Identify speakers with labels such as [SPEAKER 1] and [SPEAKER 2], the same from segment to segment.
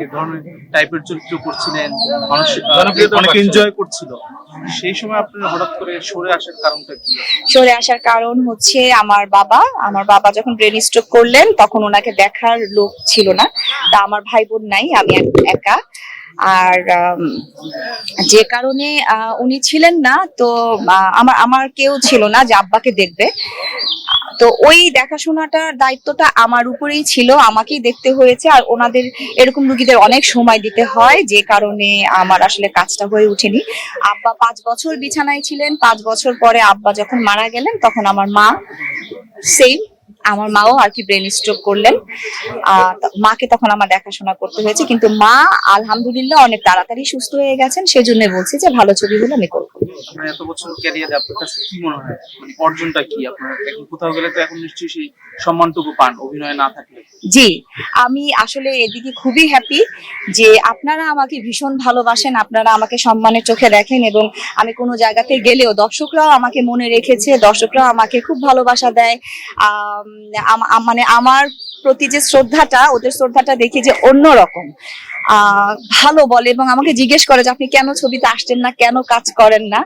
[SPEAKER 1] ধরনের টাইপের চরিত্র করছিলেন মানুষ অনেক এনজয় করছিল। সেই সময় আপনার হঠাৎ করে সরে আসার কারণটা কি?
[SPEAKER 2] সরে আসার কারণ হচ্ছে আমার বাবা। আমার বাবা যখন ব্রেন স্ট্রোক করলেন তখন ওনাকে দেখার লোক ছিল না। তা আমার ভাই বোন নাই আমি এক- একা। আর যে কারণে উনি ছিলেন না, তো আমার আমার কেউ ছিল না যে আব্বাকে দেখবে। তো ওই দেখাশোনাটার দায়িত্বটা আমার উপরেই ছিল, আমাকেই দেখতে হয়েছে। আর ওনাদের, এরকম রুগীদের অনেক সময় দিতে হয়, যে কারণে আমার আসলে কাজটা হয়ে ওঠেনি। আব্বা পাঁচ বছর বিছানায় ছিলেন, পাঁচ বছর পরে আব্বা যখন মারা গেলেন, তখন আমার মা সেম আমার মাও আর কি ব্রেন স্ট্রোক করলেন। মাকে তখন আমার দেখাশোনা করতে হয়েছে। কিন্তু মা আলহামদুলিল্লাহ অনেক তাড়াতাড়ি সুস্থ হয়ে গেছেন। সেজন্য বলছি যে ভালো ছবিগুলো আমি করব।
[SPEAKER 1] আপনার এত বছর ক্যারিয়ারে আপনার কাছে কি মনে হয়? মানে অর্জনটা কি? আপনার এখন কোথাও গেলে তো এখন নিশ্চয়ই সেই সম্মানটুকু পান অভিনয় না থাকলে।
[SPEAKER 2] জি আমি আসলে এদিকে খুবই হ্যাপি যে আপনারা আমাকে ভীষণ ভালোবাসেন আপনারা আমাকে সম্মানের চোখে দেখেন এবং আমি কোনো জায়গাতে গেলেও দর্শকরাও আমাকে মনে রেখেছে দর্শকরাও আমাকে খুব ভালোবাসা দেয়। আম- মানে আমার প্রতি যে শ্রদ্ধাটা ওদের শ্রদ্ধাটা দেখি যে অন্যরকম। ভালো বলে এবং আমাকে জিজ্ঞেস করে যে আপনি কেন ছবিতে আসছেন না কেন কাজ করেন না?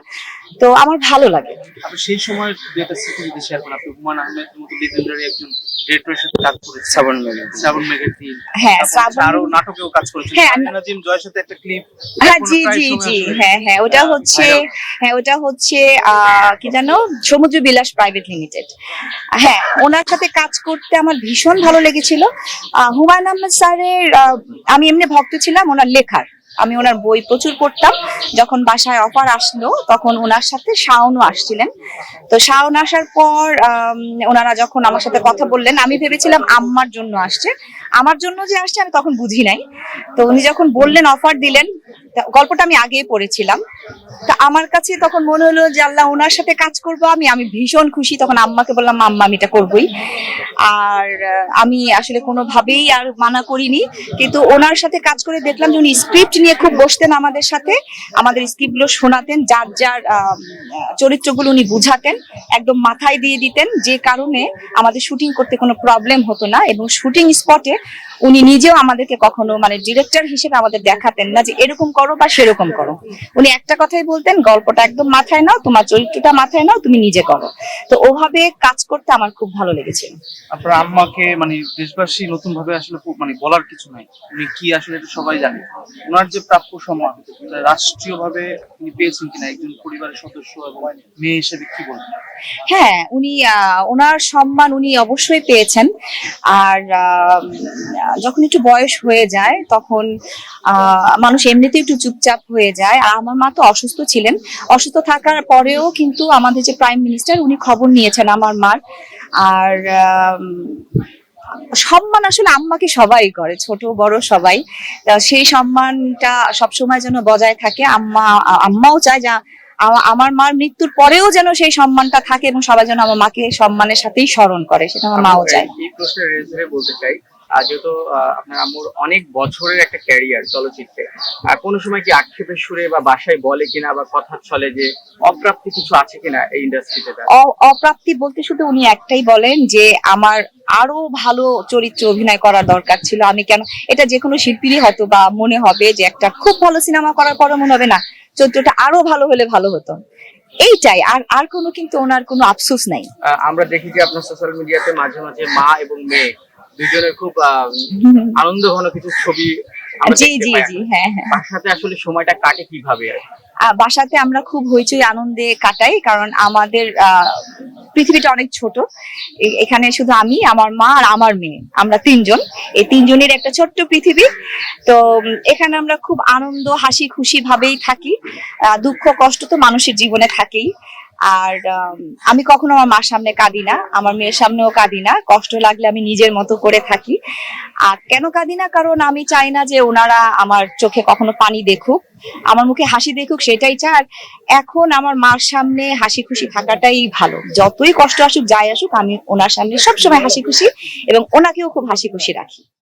[SPEAKER 2] তো আমার ভালো লাগে।
[SPEAKER 1] সেই সময় যেটা স্মৃতি যদি শেয়ার করেন আপনি হুমায়ুন আহমেদের মতো লেজেন্ডারি একজন ডিরেক্টরের সাথে কাজ করেছেন।
[SPEAKER 3] শ্রাবণ মেঘে
[SPEAKER 1] শ্রাবণ মেঘের টিম
[SPEAKER 2] হ্যাঁ শ্রাবণ-
[SPEAKER 1] আরও নাটকেও কাজ করেছেন।
[SPEAKER 2] হ্যাঁ,
[SPEAKER 1] নাজিম জয়ের সাথে একটা ক্লিপ
[SPEAKER 2] হ্যাঁ জি জি জি। হ্যাঁ হ্যাঁ ওটা হচ্ছে হ্যাঁ ওটা হচ্ছে আহ, কি জানো? সমুদ্র বিলাস প্রাইভেট লিমিটেড। হ্যাঁ ওনার সাথে কাজ করতে আমার ভীষণ ভালো লেগেছিল। আহ, হুমায়ুন আহমেদ স্যারের আহ, আমি এমনি ভক্ত ছিলাম ওনার লেখার। আমি ওনার বই প্রচুর পড়তাম। যখন বাসায় অফার আসলো, তখন ওনার সাথে শাওনও আসছিলেন। তো শাওন আসার পর ওনারা যখন আমার সাথে কথা বললেন, আমি ভেবেছিলাম আম্মার জন্য আসছে। আমার জন্য যে আসছে, আমি তখন বুঝি নাই। তো উনি যখন বললেন, অফার দিলেন গল্পটা আমি আগেই পড়েছিলাম। তা আমার কাছে তখন মনে হলো যে, আল্লাহ, ওনার সাথে কাজ করব আমি। আমি ভীষণ খুশি। তখন আম্মাকে বললাম, আম্মা, আমি এটা করবই। আর আমি আসলে কোনোভাবেই আর মানা করিনি। কিন্তু ওনার সাথে কাজ করে দেখলাম যে, উনি স্ক্রিপ্ট নিয়ে খুব বসতেন আমাদের সাথে। আমাদের স্ক্রিপ্টগুলো শোনাতেন, যার যার চরিত্রগুলো উনি বুঝাতেন, একদম মাথায় দিয়ে দিতেন। যে কারণে আমাদের শুটিং করতে কোনো প্রবলেম হতো না এবং শুটিং স্পটে উনি নিজেও আমাদেরকে কখনো মানে ডিরেক্টর হিসেবে আমাদের দেখাতেন না যে এরকম করো বা সেরকম করো। উনি একটা কথাই বলতেন, গল্পটা একদম মাথায় নাও, তোমার চরিত্রটা মাথায় নাও, তুমি নিজে করো। তো ওভাবে কাজ করতে আমার খুব ভালো লেগেছে
[SPEAKER 1] আপনার আম্মাকে মানে দেশবাসী নতুন ভাবে আসলে মানে বলার কিছু নাই। উনি কি আসলে সবাই জানে। ওনার যে প্রাপ্য সম্মান রাষ্ট্রীয় ভাবে উনি পেয়েছেন কিনা, একজন পরিবারের সদস্য এবং মেয়ে হিসেবে কি বলবেন?
[SPEAKER 2] হ্যাঁ উনি ওনার সম্মান উনি অবশ্যই পেয়েছেন। আর যখন একটু বয়স হয়ে যায়, তখন মানুষ এমনিতে একটু চুপচাপ হয়ে যায়। আর আমার মা তো অসুস্থ ছিলেন। অসুস্থ থাকার পরেও কিন্তু আমাদের যে প্রাইম মিনিস্টার, উনি খবর নিয়েছেন আমার মার। আর সম্মান আসলে আম্মাকে সবাই করে ছোট বড় সবাই। সেই সম্মানটা সবসময় যেন বজায় থাকে। আম্মা আম্মাও চায় যা আমার মার মৃত্যুর পরেও যেন সেই সম্মানটা থাকে এবং সবাই যেন আমার মাকে সম্মানের সাথেই স্মরণ করে সেটা আমার মাও চায়।
[SPEAKER 3] এই প্রশ্নের বলতে চাই আর যেহেতু আপনার আম্মুর অনেক বছরের একটা ক্যারিয়ার চলচ্চিত্রে আর কোনো সময় কি আক্ষেপের সুরে বা বাসায় বলে কিনা বা কথা চলে যে অপ্রাপ্তি কিছু আছে কিনা এই ইন্ডাস্ট্রিতে
[SPEAKER 2] অপ্রাপ্তি বলতে শুধু উনি একটাই বলেন যে আমার আরও ভালো চরিত্রে অভিনয় করার দরকার ছিল। আমি কেন এটা যে কোনো শিল্পীরই হয়তো বা মনে হবে যে একটা খুব ভালো সিনেমা করার পরে মনে হবে না চরিত্রটা আরও ভালো হলে ভালো হতো। এইটাই আর আর কোনো কিন্তু ওনার কোনো আফসোস নাই।
[SPEAKER 3] আমরা দেখি যে আপনার সোশ্যাল মিডিয়াতে মাঝে মাঝে মা এবং মেয়ে দুজনের খুব আনন্দ ঘন কিছু ছবি
[SPEAKER 2] জি জি জি হ্যাঁ হ্যাঁ।
[SPEAKER 3] সাথে আসলে সময়টা কাটে কীভাবে?
[SPEAKER 2] বাসাতে আমরা খুব হইচই আনন্দে কাটাই কারণ আমাদের পৃথিবীটা অনেক ছোট। এখানে শুধু আমি আমার মা আর আমার মেয়ে। আমরা তিনজন। এই তিনজনের একটা ছোট্ট পৃথিবী। তো এখানে আমরা খুব আনন্দ হাসি খুশি ভাবেই থাকি। দুঃখ কষ্ট তো মানুষের জীবনে থাকেই। আর আম, কখনো আমার মার সামনে কাঁদি না আমার মেয়ের সামনেও কাঁদি না কষ্ট লাগলে আমি নিজের মতো করে থাকি। আর কেন কাঁদি না? কারণ আমি চাই না যে ওনারা আমার চোখে কখনো পানি দেখুক আমার মুখে হাসি দেখুক সেটাই চাই। আর এখন আমার মার সামনে হাসি খুশি থাকাটাই ভালো। যতই কষ্ট আসুক যাই আসুক আমি ওনার সামনে সবসময় হাসি খুশি এবং ওনাকেও খুব হাসি খুশি রাখি।